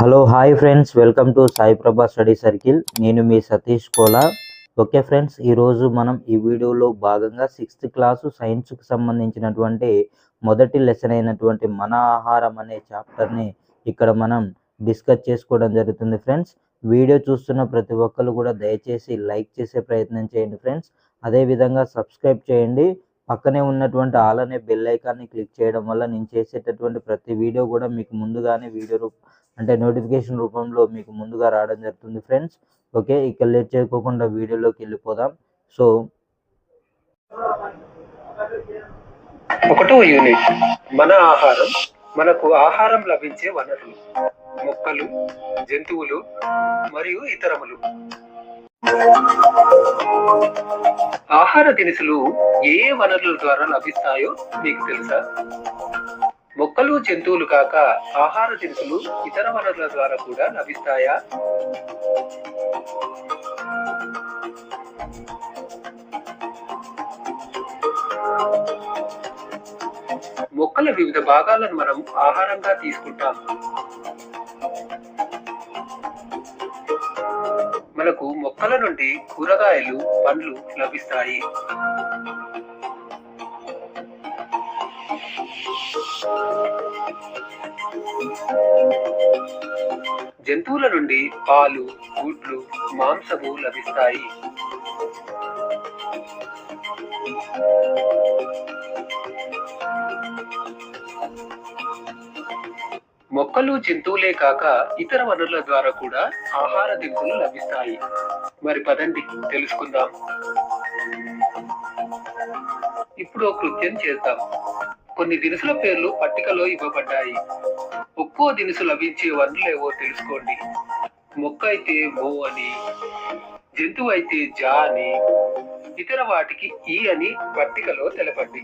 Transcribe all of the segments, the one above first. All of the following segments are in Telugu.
Hello hi friends. Welcome to Sai Prabha study circle. నేను మీ సతీష్ కోలా. ఓకే ఫ్రెండ్స్ ఈరోజు మనం ఈ వీడియోలో భాగంగా సిక్స్త్ క్లాసు సైన్స్కి సంబంధించినటువంటి మొదటి లెసన్ అయినటువంటి మన ఆహారం అనే చాప్టర్ని ఇక్కడ మనం డిస్కస్ చేసుకోవడం జరుగుతుంది ఫ్రెండ్స్. వీడియో చూస్తున్న ప్రతి ఒక్కరు కూడా దయచేసి లైక్ చేసే ప్రయత్నం చేయండి ఫ్రెండ్స్. అదేవిధంగా సబ్స్క్రైబ్ చేయండి. పక్కనే ఉన్నటువంటి ఆల్ అనే బెల్ ఐకాన్ని క్లిక్ చేయడం వల్ల నేను చేసేటటువంటి ప్రతి వీడియో కూడా మీకు ముందుగానే వీడియో రూప అంటే నోటిఫికేషన్ రూపంలో మీకు ముందుగా రావడం జరుగుతుంది ఫ్రెండ్స్ ఓకే ఇక లేట్ చేయకోకుండా వీడియోలోకి వెళ్ళిపోదాం. సో ఒకటో యూనిట్ మన ఆహారం మనకు ఆహారం లభించే వనరులు మొక్కలు జంతువులు మరియు ఇతరములు. ఆహార దినుసులు ఏ వనరుల ద్వారా లభిస్తాయో మీకు తెలుసా? మొక్కలు జంతువులు కాక ఆహార దినుసులు ఇతర వనరుల ద్వారా కూడా లభిస్తాయా? మొక్కల వివిధ భాగాలను మనం ఆహారంగా తీసుకుంటాం. మనకు మొక్కల నుండి కూరగాయలు పండ్లు లభిస్తాయి. జంతువుల నుండి పాలు గుడ్లు మాంసము లభిస్తాయి. మొక్కలు జంతువులే కాక ఇతర వనరుల ద్వారా కూడా ఆహార దిగులు లభిస్తాయి. మరి పదండి తెలుసుకుందాం. ఇప్పుడు ఒక కృత్యం చేద్దాం. కొన్ని దినుసుల పేర్లు పట్టికలో ఇవ్వబడ్డాయి. ఒక్కో దినుసు లభించే వనరులేవో తెలుసుకోండి. మొక్క అయితే మో అని జంతువు అయితే జా అని ఇతర వాటికి ఈ అని పట్టికలో తెలపండి.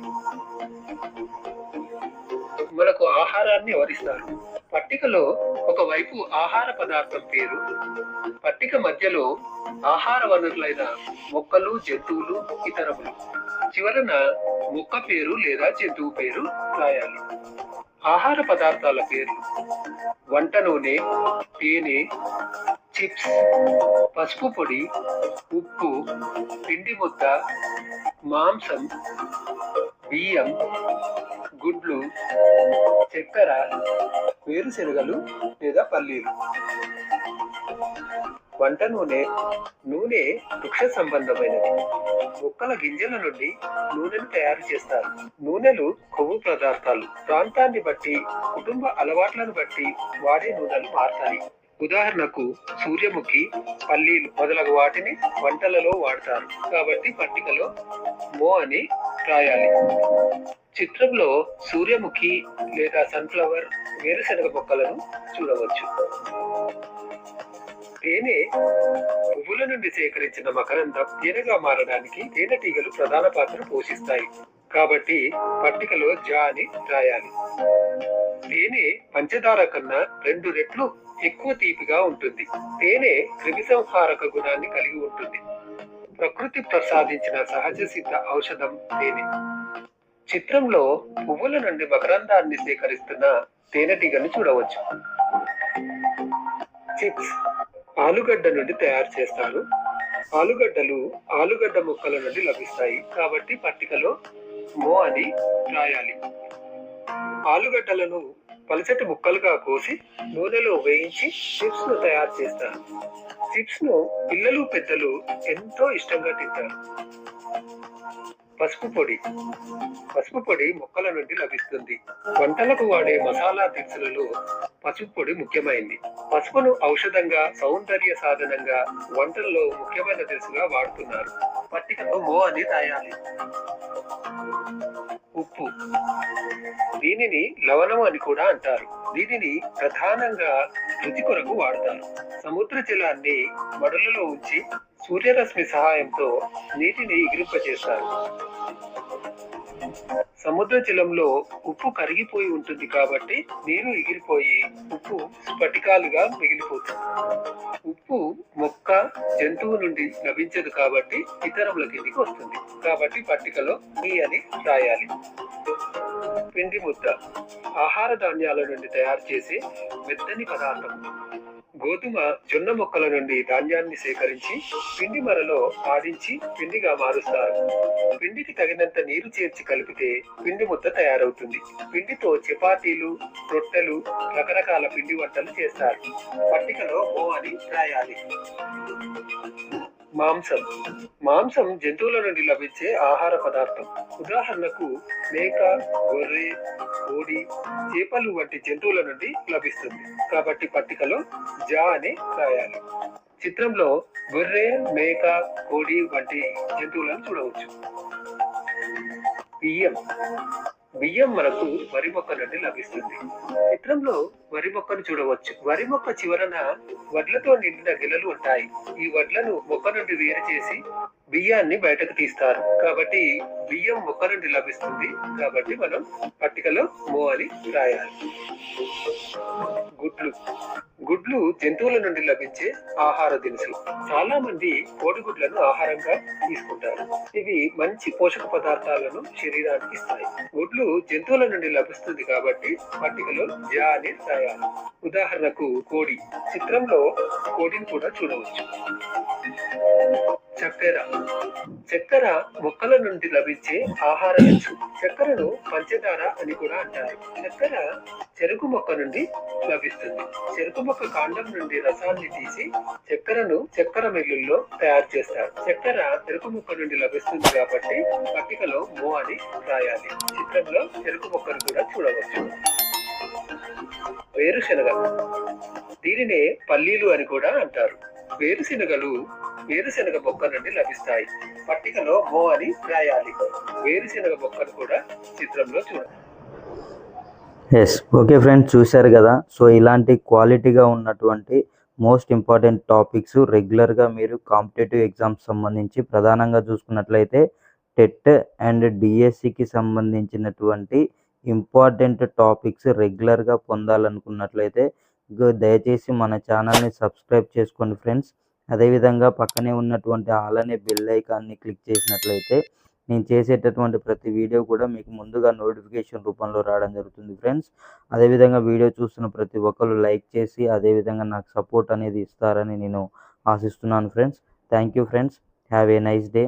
మనకు ఆహారాన్ని వివరిస్తారు పట్టికలో ఒకవైపు ఆహార పదార్థం పేరు పట్టిక మధ్యలో ఆహార వనరులైన మొక్కలు జంతువులు ఇతరములు. చివరన మొక్క పేరు లేదా జంతువు పేరు రాయాలి. ఆహార పదార్థాల పేర్లు వంట నూనె తేనె చిప్స్ పసుపు పొడి ఉప్పు పిండి ముద్ద మాంసం బియ్యం గుడ్లు చక్కెర వేరుశనగలు లేదా పల్లీలు వంట నూనె నూనె వృక్ష సంబంధమైనది మొక్కల గింజల నుండి నూనెను తయారు చేస్తారు. నూనెలు కొవ్వు పదార్థాలు. ప్రాంతాన్ని బట్టి కుటుంబ అలవాట్లను బట్టి వాడే నూనెలు మారతాయి. ఉదాహరణకు సూర్యముఖి పల్లీలు మొదలగు వాటిని వంటలలో వాడతారు. కాబట్టి పట్టికలో మో అని రాయాలి. చిత్రంలో సూర్యముఖి లేదా సన్ఫ్లవర్ వేరుశనగ మొక్కలను చూడవచ్చు. తేనె పువ్వుల నుండి సేకరించిన మకరందం తేనెగా మారడానికి తేనెటీగలు ప్రధాన పాత్ర పోషిస్తాయి. కాబట్టి పట్టికలో జా అని రాయాలి. తేనె పంచదార కన్నా రెండు రెట్లు ఎక్కువ తీపిగా ఉంటుంది. తేనె క్రిమిసంహారక గుణాన్ని కలిగి ఉంటుంది. ప్రకృతి ప్రసాదించిన సహజ సిద్ధ ఔషధం తేనె. చిత్రంలో పువ్వుల నుండి మకరందాన్ని సేకరిస్తున్న తేనెటీగను చూడవచ్చు. చిప్స్ ఆలుగడ్డ నుండి తయారు చేస్తారు. ఆలుగడ్డలు ఆలుగడ్డ ముక్కల నుండి లభిస్తాయి. కాబట్టి పట్టికలో మో అని రాయాలి. ఆలుగడ్డలను పలచటి ముక్కలుగా కోసి నూనెలో వేయించి చిప్స్ను తయారు చేస్తారు. చిప్స్ను పిల్లలు పెద్దలు ఎంతో ఇష్టంగా తింటారు. పసుపు పొడి. పసుపు పొడి మొక్కల నుండి లభిస్తుంది. వంటలకు వాడే మసాలా దినుసులలో పసుపు పొడి ముఖ్యమైనది పసుపును ఔషధంగా సౌందర్య సాధనంగా వంటల్లో ముఖ్యమైన దినుసుగా వాడుతున్నారు. పట్టికలో మో అని రాయాలి. ఉప్పు. దీనిని లవణం అని కూడా అంటారు. దీనిని ప్రధానంగా రుచి కొరకు వాడతారు సముద్ర జలాన్ని మడులలో ఉంచి సూర్యరశ్మి సహాయంతో నీటిని ఎగిరింపజేస్తారు సముద్ర జలంలో ఉప్పు కరిగిపోయి ఉంటుంది కాబట్టి నీరు ఎగిరిపోయి ఉప్పు స్ఫటికాలుగా మిగిలిపోతుంది. ఉప్పు మొక్క జంతువు నుండి లభించదు కాబట్టి ఇతరముల కిందికి వస్తుంది. కాబట్టి పట్టికలో నీ అని రాయాలి. పిండి ముద్ద ఆహార ధాన్యాల నుండి తయారు చేసే మెత్తని పదార్థం. గోధుమ జొన్న మొక్కల నుండి ధాన్యాన్ని సేకరించి పిండి మరలో ఆడించి పిండిగా మారుస్తారు. పిండికి తగినంత నీరు చేర్చి కలిపితే పిండి ముద్ద తయారవుతుంది. పిండితో చపాతీలు రొట్టెలు రకరకాల పిండి వంటలు చేస్తారు. పట్టికలో ఓ అని రాయాలి. మాంసం. మాంసం జంతువుల నుండి లభించే ఆహార పదార్థం. ఉదాహరణకు మేక గొర్రె కోడి చేపలు వంటి జంతువుల నుండి లభిస్తుంది. కాబట్టి పట్టికలో జా అని రాయాలి. చిత్రంలో గొర్రె మేక కోడి వంటి జంతువులను చూడవచ్చు. బియ్యం. బియ్యం మనకు వరి మొక్క నుండి లభిస్తుంది. చిత్రంలో వరి మొక్కను చూడవచ్చు. వరి మొక్క చివరన వడ్లతో నిండిన గిలలు ఉంటాయి. ఈ వడ్లను మొక్క నుండి వేరు చేసి బియ్యాన్ని బయటకు తీస్తారు. కాబట్టి బియ్యం మొక్క నుండి లభిస్తుంది. కాబట్టి మనం పట్టికలో మో అని రాయాలి. గుడ్లు. గుడ్లు జంతువుల నుండి లభించే ఆహార దినుసులు. చాలా మంది కోడిగుడ్లను ఆహారంగా తీసుకుంటారు. ఇవి మంచి పోషక పదార్థాలను శరీరానికి ఇస్తాయి. గుడ్లు జంతువుల నుండి లభిస్తుంది కాబట్టి పట్టికలో జా అని ఉంటాయా ఉదాహరణకు కోడి. చిత్రంలో కోడిని కూడా చూడవచ్చు. చక్కెర. చక్కెర మొక్కల నుండి లభించే ఆహార రుచు. చక్కెరను పంచదార అని కూడా అంటారు. చక్కెర చెరుకు మొక్క నుండి లభిస్తుంది. చెరుకు మొక్క కాండం నుండి రసాన్ని తీసి చక్కెరను చక్కెర మిల్లుల్లో తయారు చేస్తారు. చక్కెర చెరుకు మొక్క నుండి లభిస్తుంది కాబట్టి పట్టికలో మో అని రాయాలి. చిత్రంలో చెరుకు మొక్కను కూడా చూడవచ్చు. వేరుశనగ. దీనినే పల్లీలు అని కూడా అంటారు. వేరుశనగలు వేరుశనగ బొక్క నుండి లభిస్తాయి. పట్టికలో మో అని రాయాలి. వేరుశనగ బొక్కను కూడా చిత్రంలో చూడాలి ఎస్ ఓకే ఫ్రెండ్స్ చూశారు కదా? సో ఇలాంటి క్వాలిటీగా ఉన్నటువంటి మోస్ట్ ఇంపార్టెంట్ టాపిక్స్ రెగ్యులర్గా మీరు కాంపిటేటివ్ ఎగ్జామ్స్ సంబంధించి ప్రధానంగా చూసుకున్నట్లయితే టెట్ అండ్ డిఎస్సికి సంబంధించినటువంటి ఇంపార్టెంట్ టాపిక్స్ రెగ్యులర్గా పొందాలనుకున్నట్లయితే దయచేసి మన ఛానల్ని సబ్స్క్రైబ్ చేసుకోండి ఫ్రెండ్స్. అదేవిధంగా పక్కనే ఉన్నటువంటి ఆల్ అనే బెల్ ఐకాన్ని క్లిక్ చేసినట్లయితే నేను చేసేటటువంటి ప్రతి వీడియో కూడా మీకు ముందుగా నోటిఫికేషన్ రూపంలో రావడం జరుగుతుంది ఫ్రెండ్స్. అదేవిధంగా వీడియో చూస్తున్న ప్రతి ఒక్కరు లైక్ చేసి అదేవిధంగా నాకు సపోర్ట్ అనేది ఇస్తారని నేను ఆశిస్తున్నాను friends. Thank you friends. Have a nice day.